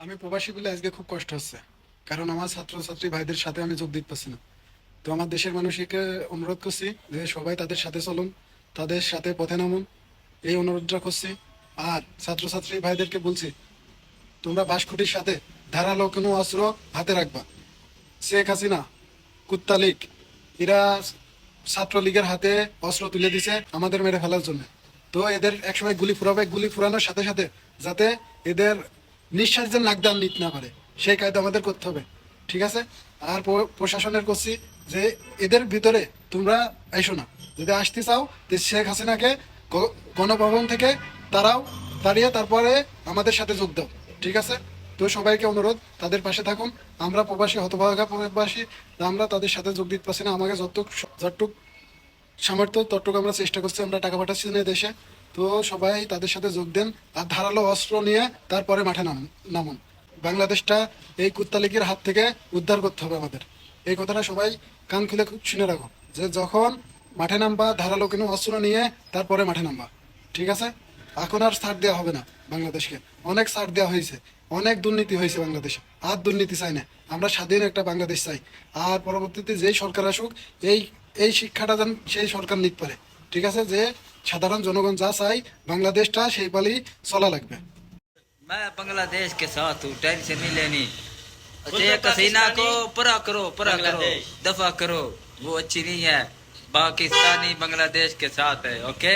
আমি প্রবাসী বলে আজকে খুব কষ্ট হচ্ছে। কারণ আমার ছাত্রছাত্রী ভাইদের সাথে আমি যোগ দিতে পারছি না। তো আমার দেশের মানুষকে অনুরোধ করছি যে সবাই তাদের সাথে চলুন, তাদের সাথে পথে নামুন। এই অনুরোধটা করছি। আর ছাত্রছাত্রী ভাইদেরকে বলছি, তোমরা বাসকুটির সাথে ধারালো কোনো অস্ত্র হাতে রাখবা। শেখ হাসিনা, কুত্তা লীগ, এরা ছাত্রলীগের হাতে অস্ত্র তুলে দিছে আমাদের মেরে ফেলার জন্য। তো এদের একসময় গুলি ফুরাবে, গুলি ফুরানোর সাথে সাথে যাতে এদের নিঃশ্বাস যেন নাকদান নিতে না পারে সেই কায়দা আমাদের করতে হবে, ঠিক আছে? আর প্রশাসনের করছি যে এদের ভিতরে তোমরা এসো না। যদি আসতে চাও, তো শেখ হাসিনাকে গণভবন থেকে তারাও দাঁড়িয়ে তারপরে আমাদের সাথে যোগ দাও, ঠিক আছে? তো সবাইকে অনুরোধ, তাদের পাশে থাকুন। আমরা প্রবাসী, হতভাগা প্রবাসী আমরা তাদের সাথে যোগ দিতে পারছি না। আমাকে যতটুক যতটুক সামর্থ্য, ততটুকু আমরা চেষ্টা করছি আমরা টাকা পাঠাচ্ছি না দেশে। তো সবাই তাদের সাথে যোগ দেন। আর ধারালো অস্ত্র নিয়ে তারপরে মাঠে নাম, নামুন। বাংলাদেশটা এই কুত্তালিকের হাত থেকে উদ্ধার করতে হবে আমাদের। এই কথাটা সবাই কান খুলে শুনে রাখো, যে যখন মাঠে নামবা, ধারালো কোনো অস্ত্র নিয়ে তারপরে মাঠে নামবা। ঠিক আছে? এখন আর ছাড় দেওয়া হবে না বাংলাদেশকে। অনেক ছাড় দেওয়া হয়েছে। অনেক দুর্নীতি হয়েছে বাংলাদেশে। আর দুর্নীতি চাই না। আমরা স্বাধীন একটা বাংলাদেশ চাই। আর পরবর্তীতে যেই সরকার আসুক, এই এই শিক্ষাটা যেন সেই সরকার নিতে পারে। ঠিক আছে? যে সাধারণ জনগণ যা চাই বাংলাদেশটা সেই পালি চলা লাগবে मैं बांग्लादेश के साथ हूँ टेंशन नहीं लेनी शेख हसीना को पूरा करो पूरा करो दफा करो वो अच्छी नहीं है पाकिस्तानी बांग्लादेश के साथ है ओके